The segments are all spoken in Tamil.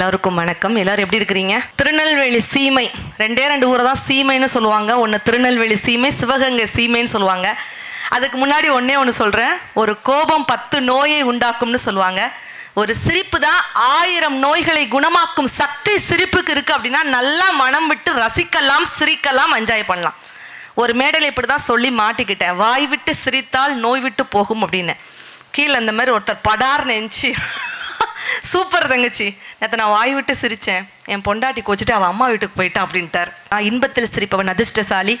எல்லாருக்கும் வணக்கம். எல்லாரும் எப்படி இருக்கிறீங்க? திருநெல்வேலி சீமை. ரெண்டே ரெண்டு ஊரை தான் சீமைன்னு சொல்லுவாங்க. ஒன்று திருநெல்வேலி சீமை சிவகங்கை சீமைன்னு சொல்லுவாங்க. அதுக்கு முன்னாடி ஒன்றே ஒன்று சொல்கிறேன் ஒரு கோபம் பத்து நோயை உண்டாக்கும்னு சொல்லுவாங்க. ஒரு சிரிப்பு தான் ஆயிரம் நோய்களை குணமாக்கும் சக்தி சிரிப்புக்கு இருக்குது அப்படின்னா நல்லா மனம் விட்டு ரசிக்கலாம் சிரிக்கலாம் என்ஜாய் பண்ணலாம். ஒரு மேடையில் இப்படி தான் சொல்லி மாட்டிக்கிட்டேன். வாய் விட்டு சிரித்தால் நோய் விட்டு போகும் அப்படின்னு. கீழே அந்த மாதிரி ஒருத்தர் படார் நெஞ்சு. சூப்பர் தங்கச்சி. நேற்று நான் வாய் விட்டு சிரித்தேன் என் பொண்டாட்டி கோச்சிட்டு அவள் அம்மா வீட்டுக்கு போயிட்டா அப்படின்ட்டார். நான் இன்பத்தில் சிரிப்பவன் அதிர்ஷ்டசாலி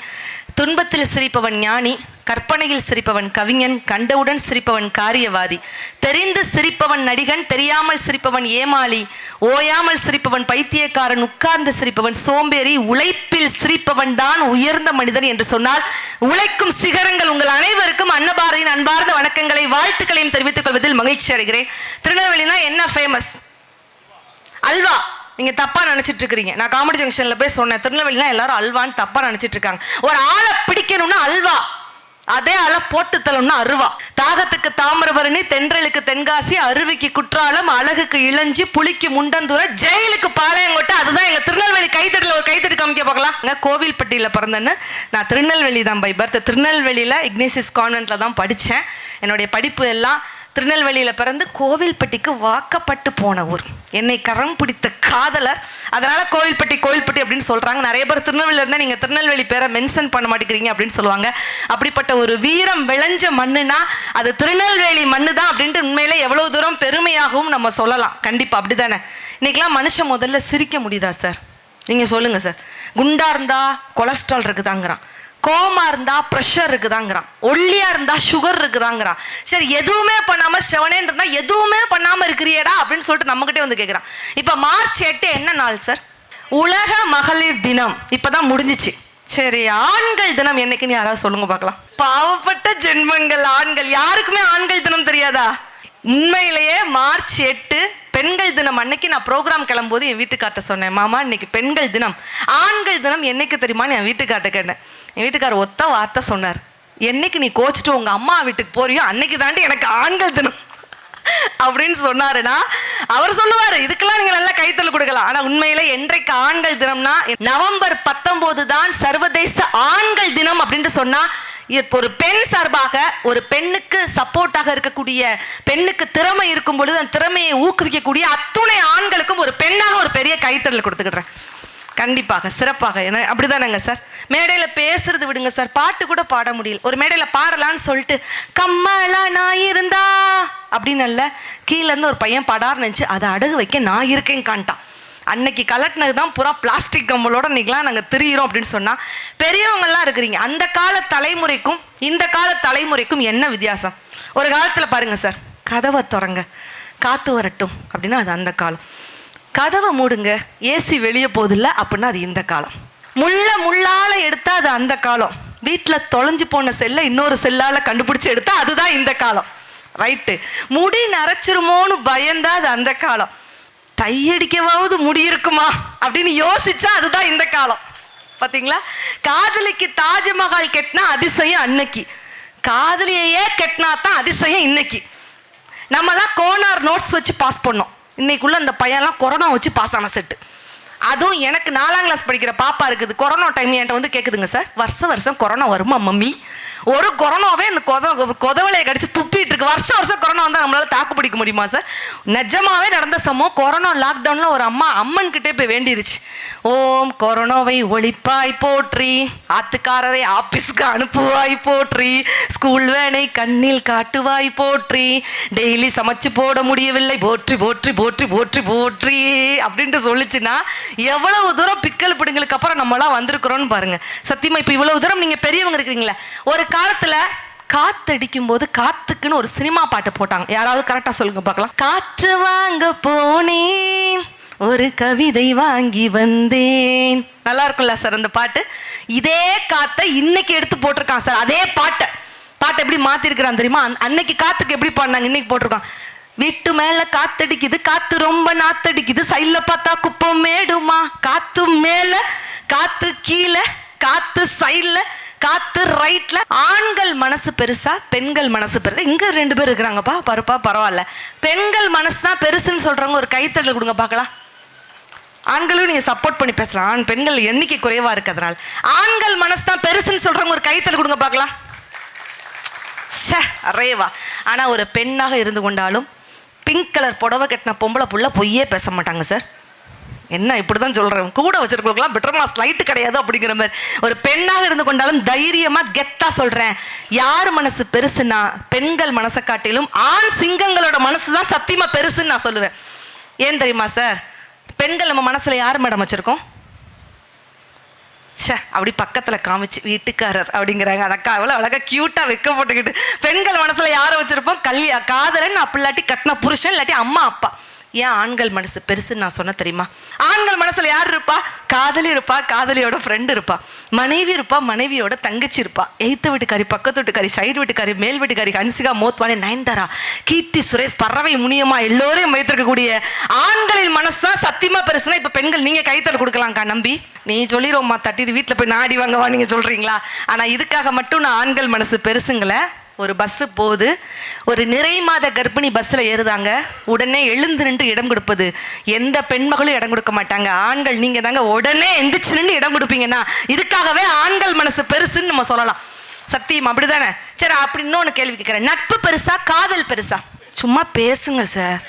துன்பத்தில் சிரிப்பவன் ஞானி கற்பனையில் சிரிப்பவன் கவிஞன் கண்டவுடன் சிரிப்பவன் காரியவாதி. தெரிந்து சிரிப்பவன் நடிகன் தெரியாமல் சிரிப்பவன் ஏமாளி. ஓயாமல் சிரிப்பவன் பைத்தியக்காரன் உட்கார்ந்து சிரிப்பவன் சோம்பேறி. உழைப்பில் சிரிப்பவன் தான் உயர்ந்த மனிதன் என்று சொன்னால் உழைக்கும் சிகரங்கள் உங்கள் அனைவருக்கும் அன்னபாரதியின் அன்பார்ந்த வணக்கங்களை வாழ்த்துக்களையும் தெரிவித்துக் கொள்வதில் மகிழ்ச்சி அடைகிறேன். திருநெல்வேலினா என்ன ஃபேமஸ் அல்வா. நீங்க தப்பா நினைச்சிட்டு இருக்கிறீங்க. நான் காமெடி ஜங்ஷன்ல போய் சொன்னேன் திருநெல்வேலினா எல்லாரும் அல்வான்னு தப்பா நினைச்சிட்டு இருக்காங்க. ஒரு ஆளை பிடிக்கணும்னா அல்வா. அதே ஆளை போட்டு தலம்னா அருவா. தாகத்துக்கு தாமிரபரணி தென்றலுக்கு தென்காசி அருவிக்கு குற்றாலம் அழகுக்கு இளஞ்சி புலிக்கு முண்டந்துரை ஜெயிலுக்கு பாளையங்கோட்டை அதுதான் எங்க திருநெல்வேலி கைத்தட்டில் ஒரு கைத்தட்டி காமிக்க பார்க்கலாம். இங்க கோவில்பட்டியில் பிறந்தேன்னு. நான் திருநெல்வேலி தான் பை பர்த் திருநெல்வேலியில் இக்னேசிஸ் கான்வென்ட்ல தான் படித்தேன் என்னுடைய படிப்பு எல்லாம் திருநெல்வேலியில் பிறந்து கோவில்பட்டிக்கு வாக்கப்பட்டு போன ஊர். என்னை கரம் பிடித்த காதலர். அதனால கோவில்பட்டி கோவில்பட்டி அப்படின்னு சொல்கிறாங்க நிறைய பேர் திருநெல்வேலியில் இருந்தால் நீங்கள் திருநெல்வேலி பேரை மென்ஷன் பண்ண மாட்டேங்கிறீங்க அப்படின்னு சொல்லுவாங்க. அப்படிப்பட்ட ஒரு வீரம் விளைஞ்ச மண்ணுனா அது திருநெல்வேலி மண்ணு தான் அப்படின்ட்டு உண்மையிலே எவ்வளோ தூரம் பெருமையாகவும் நம்ம சொல்லலாம். கண்டிப்பாக அப்படிதானே. இன்னைக்கெல்லாம் மனுஷன் முதல்ல சிரிக்க முடியுதா சார்? நீங்கள் சொல்லுங்கள் சார். குண்டா இருந்தால் கொலஸ்ட்ரால் இருக்குதாங்கிறான். கோமா இருந்தா ப்ரெஷர் இருக்குதாங்கிறான். ஒல்லியா இருந்தா சுகர் இருக்குதாங்கிறான். சரி எதுவுமே பண்ணாம செவனேன்னு இருந்தா எதுவுமே பண்ணாம இருக்கிறியடா அப்படின்னு சொல்லிட்டு நம்மகிட்டே வந்து கேட்குறான் இப்போ மார்ச் எட்டு என்ன நாள் சார் உலக மகளிர் தினம். இப்பதான் முடிஞ்சிச்சு. சரி ஆண்கள் தினம் என்னைக்குன்னு யாராவது சொல்லுங்க பார்க்கலாம். பாவப்பட்ட ஜென்மங்கள் ஆண்கள். யாருக்குமே ஆண்கள் தினம் தெரியாதா? உண்மையிலேயே மார்ச் எட்டு பெண்கள் தினம் அன்னைக்கு நான் ப்ரோக்ராம் கிளம்பும்போது என் வீட்டுக்கார்ட்ட சொன்னேன் மாமா இன்னைக்கு பெண்கள் தினம். ஆண்கள் தினம் என்னைக்கு தெரியுமான்னு என் வீட்டுக்கார்ட்ட கேட்டேன். என் வீட்டுக்கார் ஒத்த வார்த்தை சொன்னார். என்னைக்கு நீ கோச்சிட்டு உங்கள் அம்மா வீட்டுக்கு போறியோ அன்னைக்கு தாண்டி எனக்கு ஆண்கள் தினம். அப்படின்னு சொன்னாருன்னா அவர் சொல்லுவாரு இதுக்கெல்லாம் நீங்க நல்லா கைத்தல் கொடுக்கலாம். ஆனா உண்மையில என்றைக்கு ஆண்கள் தினம்னா நவம்பர் பத்தொன்பது தான் சர்வதேச ஆண்கள் தினம் அப்படின்ட்டு சொன்னா இப்போ ஒரு பெண் சார்பாக ஒரு பெண்ணுக்கு சப்போர்ட்டாக இருக்கக்கூடிய பெண்ணுக்கு திறமை இருக்கும் பொழுது அந்த திறமையை ஊக்குவிக்கக்கூடிய அத்துணை ஆண்களுக்கும் ஒரு பெண்ணாக ஒரு பெரிய கைத்தறல் கொடுத்துக்கிடுறேன். கண்டிப்பாக சிறப்பாக. ஏன்னா அப்படிதானங்க சார்? மேடையில் பேசுறது விடுங்க சார். பாட்டு கூட பாட முடியல. ஒரு மேடையில் பாடலான்னு சொல்லிட்டு கம்மலா நான் இருந்தா? அப்படின்னு அல்ல. கீழேருந்து ஒரு பையன் படார் நினச்சி அதை அடகு வைக்க நான் இருக்கேன் காண்டான் அன்னைக்கு கலட்டினது தான் புறா பிளாஸ்டிக் கம்பளோட இன்னைக்கெலாம் நாங்கள் திரியிறோம் அப்படின்னு சொன்னால் பெரியவங்கள்லாம் இருக்கிறீங்க. அந்த கால தலைமுறைக்கும் இந்த கால தலைமுறைக்கும் என்ன வித்தியாசம்? ஒரு காலத்தில் பாருங்கள் சார். கதவை திறங்க காற்று வரட்டும் அப்படின்னா அது அந்த காலம். கதவை மூடுங்க. ஏசி வெளியே போதில்ல அப்படின்னா அது இந்த காலம். முள்ள முள்ளால எடுத்தா அது அந்த காலம். வீட்டில் தொலைஞ்சு போன செல்லை இன்னொரு செல்லால கண்டுபிடிச்சு எடுத்தா அதுதான் இந்த காலம். ரைட்டு முடி நரைச்சிருமோன்னு பயந்தா அது அந்த காலம். தையடிக்கவாவது முடி இருக்குமா? அப்படின்னு யோசிச்சா அதுதான் இந்த காலம். பாத்தீங்களா? காதலிக்கு தாஜ்மஹால் கெட்டினா அதிசயம் அன்னைக்கு. காதலியையே கெட்டினா தான் அதிசயம் இன்னைக்கு. நம்மலாம் கோனார் நோட்ஸ் வச்சு பாஸ் பண்ணோம். இன்னைக்குள்ள அந்த பையன்லாம் கொரோனா வச்சு பாஸ் ஆன செட்டு அதுவும் எனக்கு நாலாம் கிளாஸ் படிக்கிற பாப்பா இருக்குது. கொரோனா டைம் என்கிட்ட வந்து கேட்குதுங்க சார் வருஷம் வருஷம் கொரோனா வருமா மம்மி? ஒரு கொரோனாவே இந்த கொத கொதவலையை கடிச்சு துப்பிட்டு இருக்கு. வருஷம் வருஷம் கொரோனா வந்தால் நம்மளால தாக்கு பிடிக்க முடியுமா சார் நிஜமாவே நடந்த சமம் கொரோனா லாக்டவுனில் ஒரு அம்மா அம்மன் கிட்டே போய் வேண்டிருச்சு. ஓம் கொரோனாவை ஒழிப்பாய் போற்றி ஆத்துக்காரரை ஆபீஸ்க்கு அனுப்புவாய் போற்றி ஸ்கூல் வேனை கண்ணில் காட்டுவாய் போற்றி டெய்லி சமைச்சு போட முடியவில்லை போற்றி போற்றி போற்றி போற்றி போற்றி அப்படின்ட்டு சொல்லிச்சுன்னா எவ்வளவு தூரம் பிக்கல் பிடுங்களுக்கு அப்புறம் நம்மளாம் வந்திருக்கிறோம்னு பாருங்க. சத்தியமா இப்போ இவ்வளவு தூரம் நீங்க பெரியவங்க இருக்கிறீங்களா ஒரு காலத்துல காத்தடிக்கும் போது காத்துக்குன்னு ஒரு சினிமா பாட்டு போட்டாங்க. யாராவது கரெக்டா சொல்லுங்க பார்க்கலாம். காற்று வாங்க போனேன் ஒரு கவிதை வாங்கி வந்தேன். நல்லா இருக்கும்ல சார் அந்த பாட்டு? இதே காத்தை இன்னைக்கு எடுத்து போட்டிருக்கான் சார். அதே பாட்டை. பாட்டை எப்படி மாத்திருக்கிறான் தெரியுமா? அன்னைக்கு காத்துக்கு எப்படி பாடினாங்க? இன்னைக்கு போட்டிருக்கான். வீட்டு மேல காத்தடிக்குது காத்து ரொம்ப நாத்தடிக்குது. சைட்ல பார்த்தா குப்பம் மேடுமா? காத்து மேல காத்து கீழே காத்து சைட்ல. காத்து ரைட்ல ஆண்கள் மனசு பெருசா பெண்கள் மனசு பெருசா. இங்க ரெண்டு பேர் இருக்கிறாங்கப்பா. பருப்பா பரவாயில்ல. பெண்கள் மனசு தான் பெருசுன்னு சொல்றவங்க ஒரு கைத்தட்டல் கொடுங்க பார்க்கலாம். ஆண்களும் நீங்க சப்போர்ட் பண்ணி பேசலாம். ஆண் பெண்கள் எண்ணிக்கை குறைவா இருக்கிறதுனால. ஆண்கள் மனசு தான் பெருசுன்னு சொல்றவங்க ஒரு கைத்தல் கொடுங்க பார்க்கலாம். ச்சே அரேவா ஆனா ஒரு பெண்ணாக இருந்து கொண்டாலும் பிங்க் கலர் புடவை கட்டின பொம்பளை புள்ள பொய்யே பேச மாட்டாங்க சார் என்ன இப்படி தான் சொல்கிறேன் கூட வச்சிருக்கலாம் பெட்டர் மாஸ் லைட்டு கிடையாது அப்படிங்கிற மாதிரி. ஒரு பெண்ணாக இருந்து கொண்டாலும் தைரியமாக கெத்தாக சொல்கிறேன் யார் மனசு பெருசுன்னா பெண்கள் மனசை காட்டிலும் ஆண் சிங்கங்களோட மனசு தான் சத்தியமாக பெருசுன்னு நான் சொல்லுவேன். ஏன் தெரியுமா சார் பெண்கள் நம்ம மனசில் யார் மேடம் வச்சுருக்கோம்? சே அப்படி பக்கத்தில் காமிச்சு வீட்டுக்காரர் அப்படிங்கிறாங்க. அந்த அக்கா அவ்வளோ அழகாக க்யூட்டாக வைக்க போட்டுக்கிட்டு. பெண்கள் மனசில் யாரை வச்சுருப்போம்? கல்யா காதலன் அப்படிலாட்டி கட்டின புருஷன் இல்லாட்டி அம்மா அப்பா. ஏன் ஆண்கள் மனசு பெருசுன்னு நான் சொன்ன தெரியுமா? ஆண்கள் மனசுல யார் இருப்பா? காதலி இருப்பா காதலியோட ஃப்ரெண்டு இருப்பா. மனைவி இருப்பா மனைவியோட தங்கச்சி இருப்பா. எய்த்த வீட்டுக்காரி பக்கத்து வீட்டுக்காரி சைடு வீட்டுக்காரி மேல் வீட்டுக்காரி ஹன்சிகா மோத்வானி நயன்தாரா கீர்த்தி சுரேஷ் பறவை முனியமா எல்லோரையும் வைத்திருக்கக்கூடிய ஆண்களின் மனசு சத்தியமா பெருசுனா இப்ப பெண்கள் நீங்க கைத்தல் கொடுக்கலாம்க்கா நம்பி. நீ சொல்லிடுவோம்மா தட்டிட்டு வீட்டில் போய் நாடி வாங்கவா நீங்க சொல்றீங்களா? ஆனா இதுக்காக மட்டும் நான் ஆண்கள் மனசு பெருசுங்களை ஒரு பஸ்ஸு போகுது. ஒரு நிறை மாத கர்ப்பிணி பஸ்ஸில் ஏறுதாங்க. உடனே எழுந்து நின்று இடம் கொடுப்பது. எந்த பெண்மகளும் இடம் கொடுக்க மாட்டாங்க. ஆண்கள் நீங்கள் தாங்க உடனே எந்திரிச்சு நின்று இடம் கொடுப்பீங்கன்னா இதுக்காகவே ஆண்கள் மனசு பெருசுன்னு நம்ம சொல்லலாம். சத்தியம் அப்படிதானே? சரி அப்படி இன்னொன்று கேள்வி கேட்குறேன். நட்பு பெருசா காதல் பெருசா? சும்மா பேசுங்க சார்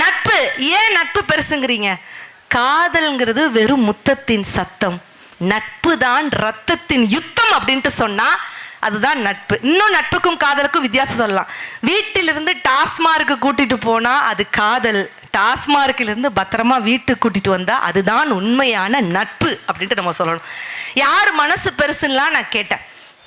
நட்பு ஏன் நட்பு பெருசுங்கிறீங்க? காதல்ங்கிறது வெறும் முத்தத்தின் சத்தம். நட்பு தான் ரத்தத்தின் யுத்தம் அப்படின்ட்டு சொன்னா அதுதான் நட்பு. இன்னும் நட்புக்கும் காதலுக்கும் வித்தியாசம் சொல்லலாம். வீட்டிலிருந்து டாஸ்மார்க்கு கூட்டிட்டு போனா அது காதல். டாஸ்மார்க்கிலிருந்து பத்திரமா வீட்டுக்கு கூட்டிட்டு வந்தா அதுதான் உண்மையான நட்பு அப்படின்ட்டு நம்ம சொல்லணும். யார் மனசு பெருசுலாம் நான் கேட்டேன்.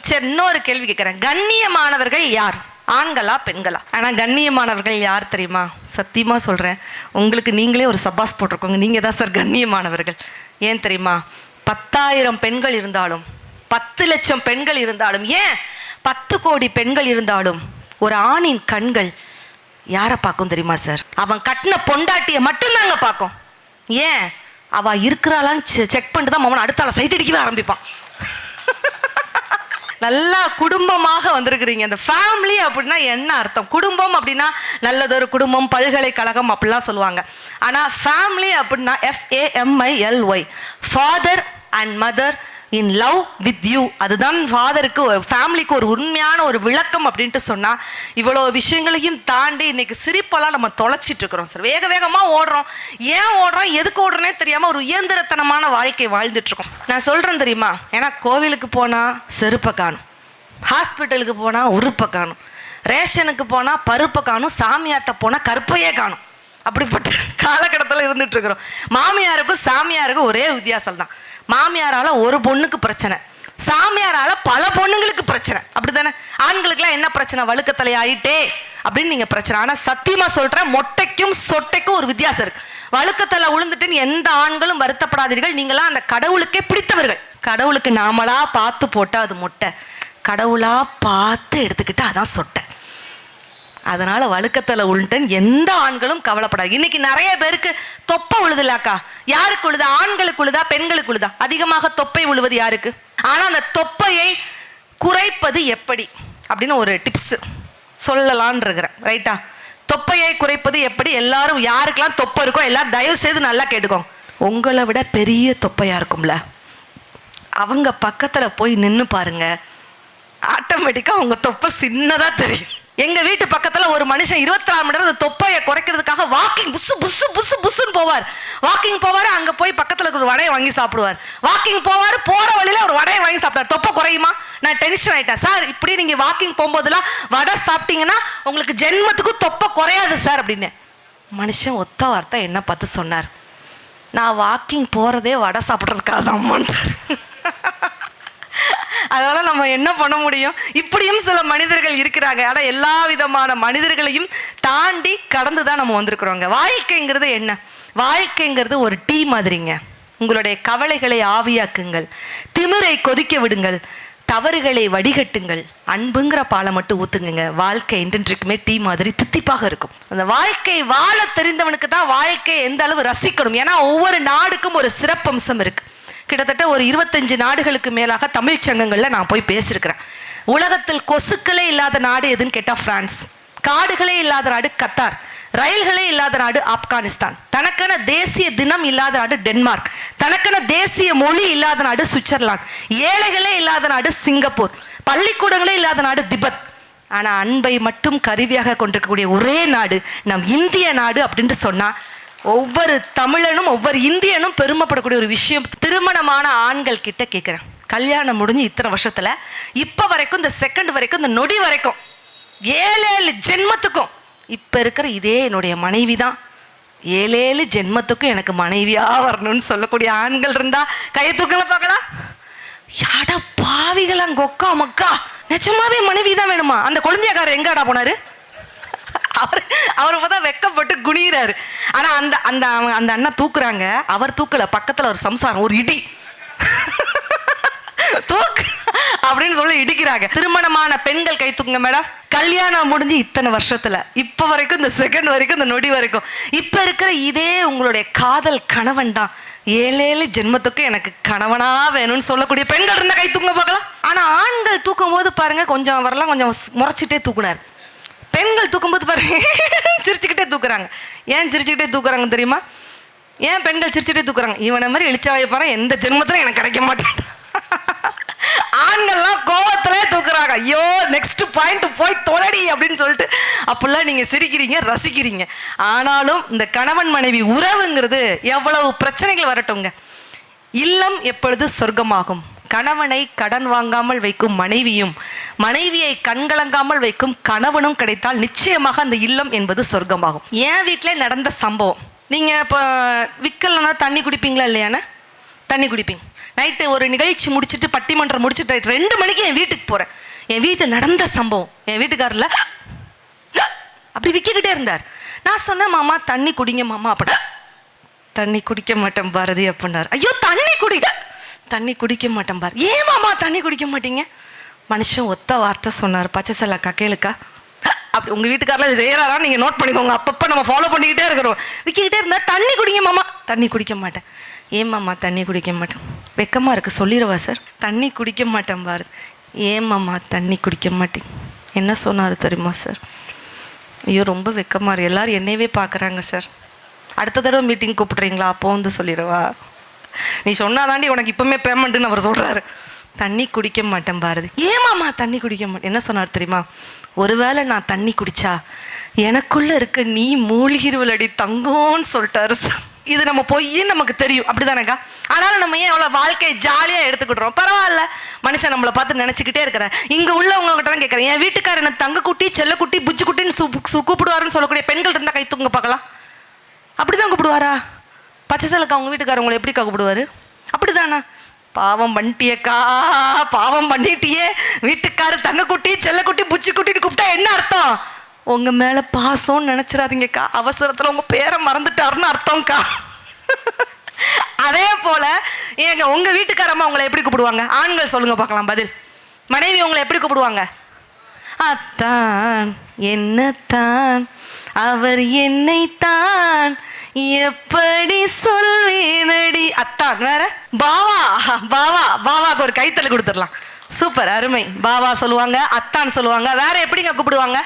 சரி இன்னொரு கேள்வி கேட்குறேன் கண்ணியமானவர்கள் யார்? ஆண்களா பெண்களா? ஆனால் கண்ணியமானவர்கள் யார் தெரியுமா? சத்தியமாக சொல்கிறேன் உங்களுக்கு நீங்களே ஒரு சபாஸ் போட்டிருக்கோங்க. நீங்கள் தான் சார் கண்ணியமானவர்கள். ஏன் தெரியுமா? பத்தாயிரம் பெண்கள் இருந்தாலும் பத்து லட்சம் பெண்கள் இருந்தாலும் ஏன் பத்து கோடி பெண்கள் இருந்தாலும் ஒரு ஆணின் கண்கள் யாரை பார்க்கும் தெரியுமா சார்? அவன் கட்டின பொண்டாட்டியை மட்டும்தாங்க பார்க்கும். ஏன்? அவ இருக்கிறாளான்னு செக் பண்ணிட்டு தான் அவன் அடுத்தால சைட் அடிக்கவே ஆரம்பிப்பான். நல்லா குடும்பமாக வந்திருக்கிறீங்க. இந்த ஃபேமிலி அப்படின்னா என்ன அர்த்தம்? குடும்பம் அப்படின்னா நல்லதொரு குடும்பம் பல்கலைக்கழகம் அப்படிலாம் சொல்லுவாங்க. ஆனால் ஃபேமிலி அப்படின்னா F A M I L Y father and mother in love with you அதுதான் ஃபாதருக்கு ஒரு ஃபேமிலிக்கு ஒரு உண்மையான ஒரு விளக்கம் அப்படின்ட்டு சொன்னால் இவ்வளோ விஷயங்களையும் தாண்டி இன்னைக்கு சிரிப்பெல்லாம் நம்ம தொலைச்சிட்டு இருக்கிறோம் சார். வேக வேகமாக ஓடுறோம். ஏன் ஓடுறோம்? எதுக்கு ஓடுறோன்னே தெரியாமல் ஒரு இயந்திரத்தனமான வாழ்க்கை வாழ்ந்துட்டுருக்கோம் நான் சொல்கிறேன் தெரியுமா? ஏன்னா கோவிலுக்கு போனால் செருப்பை காணும். ஹாஸ்பிட்டலுக்கு போனால் உறுப்பை காணும். ரேஷனுக்கு போனால் பருப்பை காணும். சாமியார்கிட்ட போனால் கருப்பையே காணும். அப்படிப்பட்ட காலகட்டத்தில் இருந்துட்டு இருக்கிறோம். மாமியாருக்கும் சாமியாருக்கும் ஒரே வித்தியாசம் தான் மாமியாரால ஒரு பொண்ணுக்கு பிரச்சனை. சாமியாரால பல பொண்ணுங்களுக்கு பிரச்சனை. அப்படிதானே ஆண்களுக்குலாம் என்ன பிரச்சனை? வழுக்கத்தலை ஆயிட்டே அப்படின்னு நீங்க பிரச்சனை. ஆனா சத்தியமா சொல்றேன் மொட்டைக்கும் சொட்டைக்கும் ஒரு வித்தியாசம் இருக்கு. வழுக்கத்தலை விழுந்துட்டுன்னு எந்த ஆண்களும் வருத்தப்படாதீர்கள். நீங்களாம் அந்த கடவுளுக்கே பிடித்தவர்கள். கடவுளுக்கு நாமளா பார்த்து போட்டா அது மொட்டை. கடவுளா பார்த்து எடுத்துக்கிட்டு அதான் சொட்டை. அதனால வழுக்கத்தில் உள்ட்டேன் எந்த ஆண்களும் கவலைப்படாது. இன்னைக்கு நிறைய பேருக்கு தொப்பை உழுதுலாக்கா யாருக்கு உழுதா? ஆண்களுக்கு உழுதா? பெண்களுக்கு உழுதா? அதிகமாக தொப்பை உழுவது யாருக்கு? ஆனால் அந்த தொப்பையை குறைப்பது எப்படி? அப்படின்னு ஒரு டிப்ஸ் சொல்லலான் இருக்கிறேன். ரைட்டா தொப்பையை குறைப்பது எப்படி? எல்லாரும் யாருக்கெல்லாம் தொப்பை இருக்கோ எல்லாரும் தயவு செய்து நல்லா கேட்டுக்கோங்க உங்களை விட பெரிய தொப்பையாக இருக்கும்ல. அவங்க பக்கத்தில் போய் நின்று பாருங்க. ஆட்டோமேட்டிக்காக உங்கள் தொப்பை சின்னதாக தெரியும். எங்க வீட்டு பக்கத்துல ஒரு மனுஷன் இருபத்தி நாலு மணி நேரம் தொப்பையை குறைக்கிறதுக்காக வாக்கிங் புசு புசு புசு புசுன்னு போவார். வாக்கிங் போவார் அங்க போய் பக்கத்துல இருக்கிற ஒரு வடையை வாங்கி சாப்பிடுவார். வாக்கிங் போவார் போற வழியில ஒரு வடையை வாங்கி சாப்பிட்டார் தொப்பை குறையுமா? நான் டென்ஷன் ஆயிட்டேன். சார் இப்படி நீங்க வாக்கிங் போகும்போதெல்லாம் வடை சாப்பிட்டீங்கன்னா உங்களுக்கு ஜென்மத்துக்கும் தொப்பை குறையாது சார் அப்படின்னு. மனுஷன் ஒத்த வார்த்தை என்ன பார்த்து சொன்னார்? நான் வாக்கிங் போறதே வடை சாப்பிட்றதுக்காக தான் அதனால நம்ம என்ன பண்ண முடியும்? இப்படியும் சில மனிதர்கள் இருக்கிறாங்க. ஆனா எல்லா விதமான மனிதர்களையும் தாண்டி கடந்து தான் நம்ம வந்திருக்கிறோங்க. வாழ்க்கைங்கிறது என்ன? வாழ்க்கைங்கிறது ஒரு டீ மாதிரிங்க. உங்களுடைய கவலைகளை ஆவியாக்குங்கள். திமிரை கொதிக்க விடுங்கள். தவறுகளை வடிகட்டுங்கள். அன்புங்கிற பாலை மட்டும் ஊத்துங்க வாழ்க்கை என்றென்றைக்குமே டீ மாதிரி தித்திப்பாக இருக்கும். அந்த வாழ்க்கை வாழ தெரிந்தவனுக்கு தான் வாழ்க்கையை எந்த அளவு ரசிக்கணும். ஏன்னா ஒவ்வொரு நாடுக்கும் ஒரு சிறப்பம்சம் இருக்குது கிட்டத்தட்ட ஒரு இருபத்தஞ்சு நாடுகளுக்கு மேலாக தமிழ் சங்கங்களில் நான் போய் பேசியிருக்கிறேன் உலகத்தில் கொசுக்களே இல்லாத நாடு எதுன்னு கேட்டால் பிரான்ஸ். காடுகளே இல்லாத நாடு கத்தார். ரயில்களே இல்லாத நாடு ஆப்கானிஸ்தான். தனக்கென தேசிய தினம் இல்லாத நாடு டென்மார்க். தனக்கென தேசிய மொழி இல்லாத நாடு சுவிட்சர்லாந்து. ஏழைகளே இல்லாத நாடு சிங்கப்பூர். பள்ளிக்கூடங்களே இல்லாத நாடு திபத். ஆனால் அன்பை மட்டும் கருவியாக கொண்டிருக்கக்கூடிய ஒரே நாடு நம் இந்திய நாடு அப்படின்ட்டு சொன்னால் ஒவ்வொரு தமிழனும் ஒவ்வொரு இந்தியனும் பெருமைப்படக்கூடிய ஒரு விஷயம். திருமணமான ஆண்கள் கிட்ட கேட்குறேன் கல்யாணம் முடிஞ்சு இத்தனை வருஷத்தில் இப்போ வரைக்கும் இந்த செகண்ட் வரைக்கும் இந்த நொடி வரைக்கும் ஏழேழு ஜென்மத்துக்கும் இப்போ இருக்கிற இதே என்னுடைய மனைவி தான் ஏழேழு ஜென்மத்துக்கும் எனக்கு மனைவியாக வரணும்னு சொல்லக்கூடிய ஆண்கள் இருந்தா கையை தூக்கல பார்க்கலாம். யாடா பாவிகளா கொக்கா மக்கா. நிஜமாவே மனைவி தான் வேணுமா? அந்த குழந்தையக்காரர் எங்கடா போனாரு? அவர் அவரை பார்த்தா வெக்கப்பட்டு குனிகிறாரு ஆனால் அந்த அந்த அந்த அண்ணா தூக்குறாங்க. அவர் தூக்கல. பக்கத்தில் ஒரு சம்சாரம் ஒரு இடி. தூக்கு அப்படின்னு சொல்லி இடிக்கிறாங்க. திருமணமான பெண்கள் கை தூக்குங்க மேடம். கல்யாணம் முடிஞ்சு இத்தனை வருஷத்துல. இப்ப வரைக்கும் இந்த செகண்ட் வரைக்கும் இந்த நொடி வரைக்கும். இப்ப இருக்கிற இதே உங்களுடைய காதல் கணவன் தான். ஏழேழு ஜென்மத்துக்கும் எனக்கு கணவனா வேணும்னு சொல்லக்கூடிய பெண்கள் இருந்தா கை தூங்க பார்க்கலாம் ஆனா ஆண்கள் தூக்கும் போது பாருங்க கொஞ்சம் வரலாம் கொஞ்சம் முறைச்சிட்டே தூக்குனார். பெண்கள் தூக்கும்போது பாருங்க சிரிச்சுக்கிட்டே தூக்குறாங்க. ஏன் சிரிச்சுக்கிட்டே தூக்குறாங்க தெரியுமா? ஏன் பெண்கள் சிரிச்சுட்டே தூக்குறாங்க? இவனை மாதிரி இழிச்சா வைப்பாரு எந்த ஜென்மத்திலும் எனக்கு கிடைக்க மாட்டேன் ஆண்கள்லாம் கோவத்திலே தூக்குறாங்க. ஐயோ நெக்ஸ்ட் பாயிண்ட் போய் தொலைடி அப்படின்னு சொல்லிட்டு அப்படிலாம் நீங்க சிரிக்கிறீங்க ரசிக்கிறீங்க. ஆனாலும் இந்த கணவன் மனைவி உறவுங்கிறது எவ்வளவு பிரச்சனைகள் வரட்டுங்க இல்லம் எப்பொழுது சொர்க்கமாகும்? கணவனை கடன் வாங்காமல் வைக்கும் மனைவியும் மனைவியை கண்கலங்காமல் வைக்கும் கணவனும் கிடைத்தால் நிச்சயமாக அந்த இல்லம் என்பது சொர்க்கமாகும். என் வீட்டிலே நடந்த சம்பவம். நீங்கள் இப்போ விற்கலன்னா தண்ணி குடிப்பீங்களா இல்லையாண்ணே தண்ணி குடிப்பீங்க. நைட்டு ஒரு நிகழ்ச்சி முடிச்சுட்டு பட்டிமன்றம் முடிச்சுட்டு நைட் ரெண்டு மணிக்கு என் வீட்டுக்கு போகிறேன் என் வீட்டு நடந்த சம்பவம். என் வீட்டுக்காரில் அப்படி விற்கிக்கிட்டே இருந்தார். நான் சொன்னேன் மாமா தண்ணி குடிங்க மாமா அப்படின்னா தண்ணி குடிக்க மாட்டேன் பாரதி அப்படின்னாரு. ஐயோ தண்ணி குடிக்க தண்ணி குடிக்க மாட்டேன் பாரு. ஏன் மாமா தண்ணி குடிக்க மாட்டீங்க? மனுஷன் ஒத்த வார்த்தை சொன்னார். பச்சை செல்லக்கா கேளுக்கா. அப்படி உங்க வீட்டுக்காரில் இதை செய்யறாரா? நீங்க நோட் பண்ணிக்கோங்க. அப்பப்போ நம்ம ஃபாலோ பண்ணிக்கிட்டே இருக்கிறோம் விக்கிக்கிட்டே இருந்தா தண்ணி குடிங்க மாமா. தண்ணி குடிக்க மாட்டேன். ஏன் மாமா தண்ணி குடிக்க மாட்டேன் வெக்கமா இருக்கு. சொல்லிடுவா சார் தண்ணி குடிக்க மாட்டேன் பாரு. ஏன் மாமா தண்ணி குடிக்க மாட்டேன் என்ன சொன்னார் தெரியுமா சார் ஐயோ ரொம்ப வெக்கமா இருக்கு. எல்லாரும் என்னையவே பார்க்குறாங்க சார் அடுத்த தடவை மீட்டிங் கூப்பிடுறீங்களா? அப்போ வந்து சொல்லிடுவா நீ சொன்னாதாண்டி உனக்கு இப்பவுமே பேமெண்ட்டுன்னு அவர் சொல்றாரு. தண்ணி குடிக்க மாட்டேன் பாரதி. ஏமாம்மா தண்ணி குடிக்க மாட்டேன். என்ன சொன்னார் தெரியுமா? ஒருவேளை நான் தண்ணி குடிச்சா எனக்குள்ள இருக்க நீ மூழ்கிருவலடி தங்கோன்னு சொல்லிட்டாரு சார். இது நம்ம பொய்ன்னு நமக்கு தெரியும். அப்படிதானேக்கா? ஆனாலும் நம்ம ஏன் அவ்வளோ வாழ்க்கையை ஜாலியாக எடுத்துக்கிட்டுறோம் பரவாயில்ல. மனுஷன் நம்மளை பார்த்து நினச்சிக்கிட்டே இருக்கிறேன் இங்கே உள்ளவங்ககிட்ட தான் கேட்குறேன் என் வீட்டுக்காரர் என்ன தங்கக்குட்டி செல்லக்குட்டி புச்சுக்குட்டின்னு குட்டின்னு சு சு- கூப்பிடுவாருன்னு சொல்லக்கூடிய பெண்கள் இருந்தால் கை தூங்க பார்க்கலாம். அப்படிதான் கூப்பிடுவாரா? பச்சை சேலக்கா அவங்க வீட்டுக்காரவங்களை எப்படி எப்படிக்கா கூப்பிடுவாரு அப்படிதானா பாவம் பண்ணிட்டியக்கா பாவம் பண்ணிட்டியே. வீட்டுக்காரு தங்கக்குட்டி செல்லக்குட்டி புச்சி குட்டின்னு கூப்பிட்டா என்ன அர்த்தம்? உங்க மேல பாசம்னு நினைச்சிடாதீங்கக்கா. அவசரத்துல உங்க பேரை மறந்துட்டாருன்னு அர்த்தம்க்கா. அதே போல ஏங்க உங்க வீட்டுக்காரம்மா உங்களை எப்படி கூப்பிடுவாங்க? ஆண்கள் சொல்லுங்க பார்க்கலாம் பதில். மனைவி உங்களை எப்படி கூப்பிடுவாங்க? அத்தான் என்னத்தான் அவர் என்னைத்தான் எப்படி சொல்வேனடி? அத்தான் வேற. பாவா பாவா பாவாக்கு ஒரு கைத்தல் கொடுத்துடலாம். சூப்பர் அருமை. பாவா சொல்லுவாங்க அத்தான் சொல்லுவாங்க. வேற எப்படிங்க கூப்பிடுவாங்க?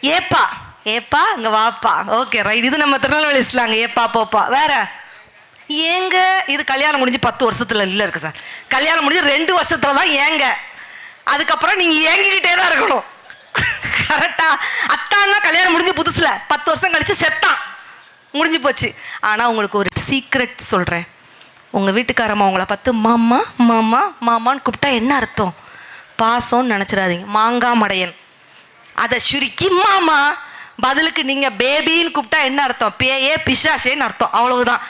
ஏப்பா ஏப்பா இங்க வாப்பா. ஓகே ரைட் இது நம்ம திருநெல்வேலி ஸ்லாங் ஏப்பா போப்பா. வேற? ஏங்க? இது கல்யாணம் முடிஞ்சு பத்து வருஷத்துல இல்ல இருக்கு சார் கல்யாணம் முடிஞ்சு ரெண்டு வருஷத்துல தான் ஏங்க. அதுக்கப்புறம் நீங்க ஏங்கிக்கிட்டே தான் இருக்கணும். கரெக்டா அத்தான்னா கல்யாணம் முடிஞ்சு புதுசுல. பத்து வருஷம் கழிச்சு செத்தான். முடிஞ்சு போச்சு. ஆனால் உங்களுக்கு ஒரு சீக்ரெட் சொல்கிறேன் உங்கள் வீட்டுக்காரம்மா உங்களை பார்த்து மாமா மாமா மாமான்னு கூப்பிட்டா என்ன அர்த்தம்? பாசம்னு நினச்சிடாதீங்க. மாங்காய் மடையன். அதை சுருக்கி மாமா பதிலுக்கு நீங்கள் பேபின்னு கூப்பிட்டா என்ன அர்த்தம்? பேயே பிஷாஷேன்னு அர்த்தம். அவ்வளவுதான்.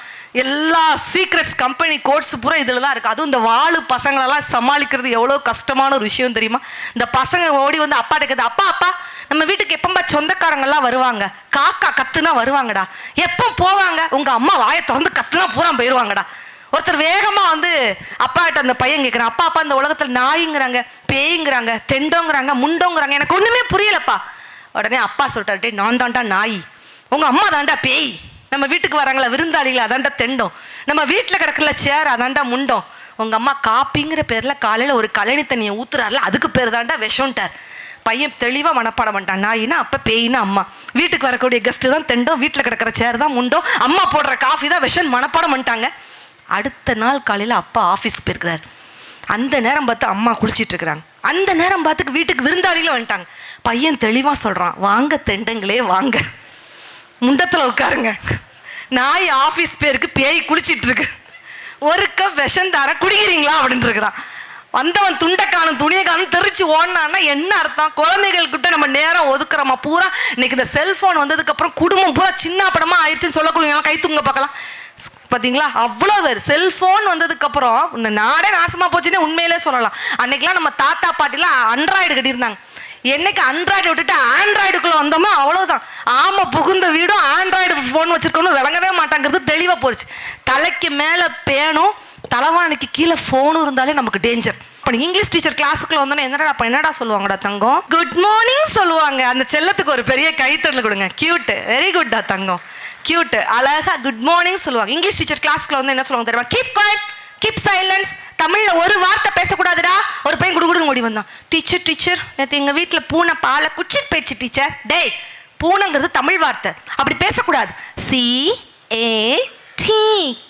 எல்லா சீக்ரெட்ஸ் கம்பெனி கோட்ஸ் பூரா இதில் தான் இருக்குது அதுவும் இந்த வாழு பசங்களெல்லாம் சமாளிக்கிறது எவ்வளோ கஷ்டமான ஒரு விஷயம் தெரியுமா? இந்த பசங்க ஓடி வந்து அப்பா கேட்குது அப்பா அப்பா நம்ம வீட்டுக்கு எப்பம்பா சொந்தக்காரங்கள்லாம் வருவாங்க? காக்கா கத்துனா வருவாங்கடா. எப்போ போவாங்க? உங்கள் அம்மா வாயை திறந்து கத்துனா பூரா போயிடுவாங்கடா ஒருத்தர் வேகமாக வந்து அப்பாட்ட அந்த பையன் கேட்குறான் அப்பா அப்பா இந்த உலகத்தில் நாய்ங்கிறாங்க பேய்ங்கிறாங்க தெண்டோங்கிறாங்க முண்டோங்கிறாங்க. எனக்கு ஒன்றுமே புரியலப்பா. உடனே அப்பா சொல்லிட்டாரு நான் தான்டா நாய். உங்கள் அம்மா தான்டா பேய். நம்ம வீட்டுக்கு வராங்களா? விருந்தாளிகள்? அதான்டா தெண்டோம். நம்ம வீட்டில் கிடக்கிற சேர் அதான்டா முண்டோம். உங்க அம்மா காப்பிங்கிற பேரில் காலையில் ஒரு கழனி தண்ணியை ஊற்றுறாருல அதுக்கு பேர் தான்டா விஷம்ட்டார். பையன் தெளிவாக மனப்பாடம் பண்ணிட்டான். நாயினா அப்போ பேயினா அம்மா? வீட்டுக்கு வரக்கூடிய கெஸ்ட்டு தான் தெண்டோம் வீட்டில் கிடக்கிற சேர் தான் முண்டோ அம்மா போடுற காஃபி தான் விஷம் மனப்பாடம் பண்ணிட்டாங்க. அடுத்த நாள் காலையில் அப்பா ஆஃபீஸ் போயிருக்கிறார். அந்த நேரம் பார்த்து அம்மா குளிச்சிட்டு இருக்கிறாங்க. அந்த நேரம் பார்த்து வீட்டுக்கு விருந்தாளியில் வந்துட்டாங்க. பையன் தெளிவாக சொல்கிறான் வாங்க தெண்டங்களே வாங்க. முண்டத்தில் உட்காருங்க. நாய் ஆஃபீஸ் பேருக்கு பேய் குளிச்சிட்டு இருக்கு ஒரு கப் விஷம் தர குடிக்கிறீங்களா? அப்படின்னு இருக்கிறான். வந்தவன் துண்டை துணியக்கானும் துணியை தெரிச்சு ஓடினான்னா என்ன அர்த்தம்? குழந்தைகள்கிட்ட நம்ம நேரம் ஒதுக்குறோமா? பூரா இன்னைக்கு இந்த செல்ஃபோன் வந்ததுக்கப்புறம் குடும்பம் பூரா சின்ன படமா ஆயிடுச்சுன்னு சொல்லக்கூடிய கை தூங்க பார்க்கலாம். பார்த்தீங்களா? அவ்வளோ பேர். செல்ஃபோன் வந்ததுக்கப்புறம் இந்த நாடே நாசமாக போச்சுன்னே உண்மையிலே சொல்லலாம். அன்னைக்கெல்லாம் நம்ம தாத்தா பாட்டிலாம் அண்ட்ராய்டு கட்டியிருந்தாங்க என்னைக்கு அண்ட்ராய்டு விட்டுட்டு ஆண்ட்ராய்டுக்குள்ள வந்தோமோ அவ்வளவுதான். ஆமா புகுந்த வீடும் ஆண்ட்ராய்டு ஃபோன் வச்சிருக்கணும் விளங்கவே மாட்டாங்கிறது தெளிவா போச்சு தலைக்கு மேல பேனும் தலைவாணிக்கு கீழே ஃபோனும் இருந்தாலே நமக்கு டேஞ்சர் இப்போ இங்கிலீஷ் டீச்சர் கிளாஸுக்குள்ள வந்தோன்னே என்னடா அப்ப என்னடா சொல்லுவாங்கடா தங்கம்? குட் மார்னிங் சொல்லுவாங்க. அந்த செல்லத்துக்கு ஒரு பெரிய கைத்தட்டல் கொடுங்க. கியூட் வெரி குட்டா தங்கம். கியூட் அழகா குட் மார்னிங் சொல்லுவாங்க. இங்கிலீஷ் டீச்சர் கிளாஸ்க்குள்ள வந்து என்ன சொல்லுவாங்க தெரியுமா? கீப் குவைட் கீப் சைலன்ஸ் தமிழ்ல ஒரு வார்த்தை பேசக்கூடாதுடா. ஒரு பையன் குடுகுடுன்னு ஓடி வந்தான். டீச்சர் டீச்சர் நேற்று எங்க வீட்டில் பூனை பாலை குச்சிட்டு போயிடுச்சு டீச்சர் டேய் பூனைங்கிறது தமிழ் வார்த்தை. அப்படி பேசக்கூடாது. சி ஏ டீ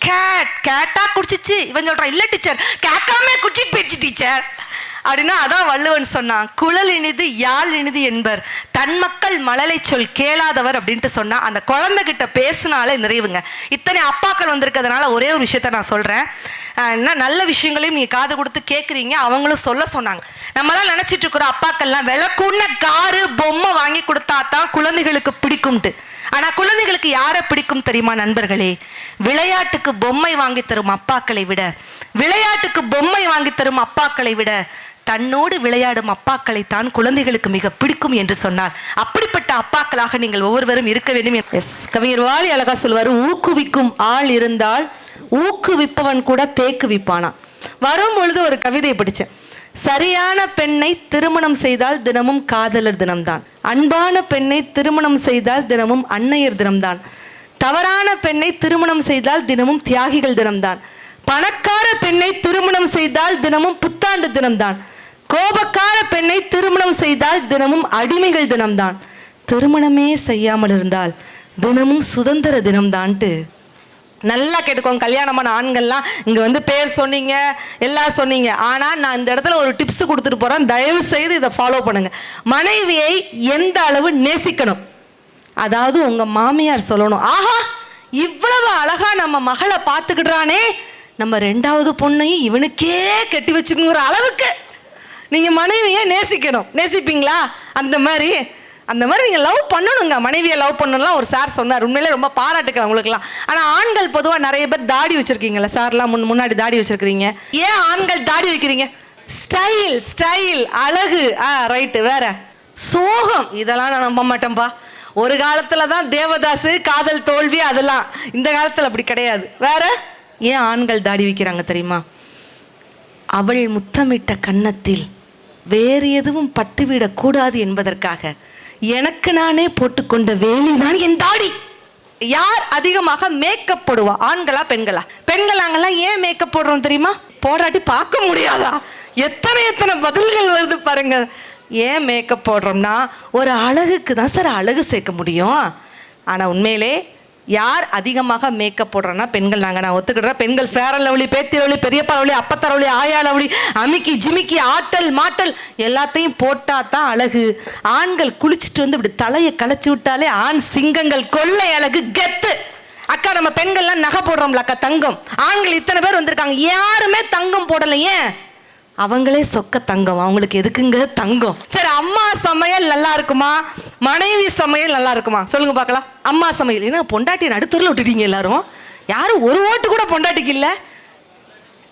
கேட் கேட்டா குடிச்சிச்சு. இவன் சொல்றான் இல்ல டீச்சர் கேட்காம குடிச்சிட்டு போயிடுச்சு டீச்சர் அப்படின்னா அதான் வள்ளுவன் சொன்னான் குழல் இனிது யாழ் இனிது என்பர். தன் மக்கள் மழலை சொல் கேளாதவர் அப்படின்ட்டு சொன்னா அந்த குழந்தைகிட்ட பேசினாலே நிறைவுங்க. இத்தனை அப்பாக்கள் வந்திருக்கிறதுனால ஒரே ஒரு விஷயத்த நான் சொல்கிறேன் என்ன நல்ல விஷயங்களையும் நீங்கள் காது கொடுத்து கேட்குறீங்க அவங்களும் சொல்ல சொன்னாங்க. நம்மலாம் நினச்சிட்டு இருக்கிற அப்பாக்கள்லாம் விளக்குன்ன காரு பொம்மை வாங்கி கொடுத்தா தான் குழந்தைகளுக்கு பிடிக்கும்ட்டு. ஆனால் குழந்தைகளுக்கு யாரை பிடிக்கும் தெரியுமா நண்பர்களே? விளையாட்டுக்கு பொம்மை வாங்கி தரும் அப்பாக்களை விட. விளையாட்டுக்கு பொம்மை வாங்கி தரும் அப்பாக்களை விட. தன்னோடு விளையாடும் அப்பாக்களை தான் குழந்தைகளுக்கு மிக பிடிக்கும் என்று சொன்னார். அப்படிப்பட்ட அப்பாக்களாக நீங்கள் ஒவ்வொருவரும் இருக்க வேண்டும் எஸ். கவிஞர் வாலி அழகா சொல்வார் ஊக்குவிக்கும் ஆள் இருந்தால் ஊக்குவிப்பவன் கூட தேக்கு விப்பானா? வரும் பொழுது ஒரு கவிதை படித்தேன் சரியான பெண்ணை திருமணம் செய்தால் தினமும் காதலர் தினம்தான். அன்பான பெண்ணை திருமணம் செய்தால் தினமும் அன்னையர் தினம்தான். தவறான பெண்ணை திருமணம் செய்தால் தினமும் தியாகிகள் தினம்தான். பணக்கார பெண்ணை திருமணம் செய்தால் தினமும் புத்தாண்டு தினம்தான். கோபக்கார பெண்ணை திருமணம் செய்தால் தினமும் அடிமைகள் தினம்தான். திருமணமே செய்யாமல் இருந்தால் தினமும் சுதந்திர தினம்தான்ட்டு. நல்லா கேட்டுக்கோங்க கல்யாணமான ஆண்கள்லாம் இங்கே வந்து பேர் சொன்னீங்க எல்லாம் சொன்னீங்க. ஆனால் நான் இந்த இடத்துல ஒரு டிப்ஸ் கொடுத்துட்டு போகிறேன் தயவு செய்து இதை ஃபாலோ பண்ணுங்க. மனைவியை எந்த அளவு நேசிக்கணும்? அதாவது உங்கள் மாமியார் சொல்லணும். ஆஹா இவ்வளவு அழகா நம்ம மகளை பார்த்துக்கிடுறானே. நம்ம ரெண்டாவது பொண்ணையும் இவனுக்கே கட்டி வச்சுக்கோங்கிற அளவுக்கு. நீங்கள் மனைவியை நேசிக்கணும். நேசிப்பீங்களா? அந்த மாதிரி அந்த மாதிரி நீங்கள் லவ் பண்ணணுங்க. மனைவியை லவ் பண்ணணும்லாம் ஒரு சார் சொன்னார். உண்மையிலே ரொம்ப பாராட்டுக்கிறேன் உங்களுக்குலாம் ஆனால் ஆண்கள் பொதுவாக நிறைய பேர் தாடி வச்சுருக்கீங்களா சார்லாம் முன் முன்னாடி தாடி வச்சுருக்கிறீங்க. ஏன் ஆண்கள் தாடி வைக்கிறீங்க? ஸ்டைல் ஸ்டைல் அழகு. ஆ ரைட்டு வேற. சோகம். இதெல்லாம் நான் நம்ப மாட்டேன்ப்பா ஒரு காலத்தில் தான் தேவதாசு காதல் தோல்வி அதெல்லாம். இந்த காலத்தில் அப்படி கிடையாது. வேற? ஏன் ஆண்கள் தாடி வைக்கிறாங்க தெரியுமா? அவள் முத்தமிட்ட கன்னத்தில் வேறு எதுவும் பட்டுவிடக்கூடாது என்பதற்காக எனக்கு நானே போட்டுக்கொண்ட வேலிதான் என் தாடி. யார் அதிகமாக மேக்கப் போடுவா? ஆண்களா பெண்களா? பெண்களாங்கெல்லாம் ஏன் மேக்கப் போடுறோம் தெரியுமா? போராட்டி பார்க்க முடியாதா? எத்தனை எத்தனை பதில்கள் வருது பாருங்க. ஏன் மேக்கப் போடுறோம்னா ஒரு அழகுக்கு தான் சார் அழகு சேர்க்க முடியும். ஆனால் உண்மையிலே யார் அதிகமாக மேக்கப் போடுறோன்னா பெண்கள் நாங்கள் நான் ஒத்துக்கிடுறேன். பெண்கள் ஃபேரல் லவ்லி பேத்தி லவ்லி பெரியப்பா லவ்லி அப்பத்தா லவ்லி ஆயா லவ்லி அமிக்கி ஜிமிக்கி ஆட்டல் மாட்டல் எல்லாத்தையும் போட்டால் தான் அழகு. ஆண்கள் குளிச்சுட்டு வந்து இப்படி தலையை களைச்சி விட்டாலே ஆண் சிங்கங்கள் கொள்ளை அழகு கெத்து. அக்கா நம்ம பெண்கள்லாம் நகை போடுறோம்ல அக்கா தங்கம். ஆண்கள் இத்தனை பேர் வந்திருக்காங்க. யாருமே தங்கம் போடலையே ஏன்? அவங்களே சொக்க தங்கம். அவங்களுக்கு எதுக்குங்க தங்கம்? சரி அம்மா சமையல் நல்லா இருக்குமா? மனைவி சமையல் நல்லா இருக்குமா? சொல்லுங்க பார்க்கலாம். அம்மா சமையல். என்ன பொண்டாட்டி நடுத்தரில் விட்டுட்டீங்க எல்லாரும். யாரும் ஒரு ஓட்டு கூட பொண்டாட்டிக்கு இல்லை.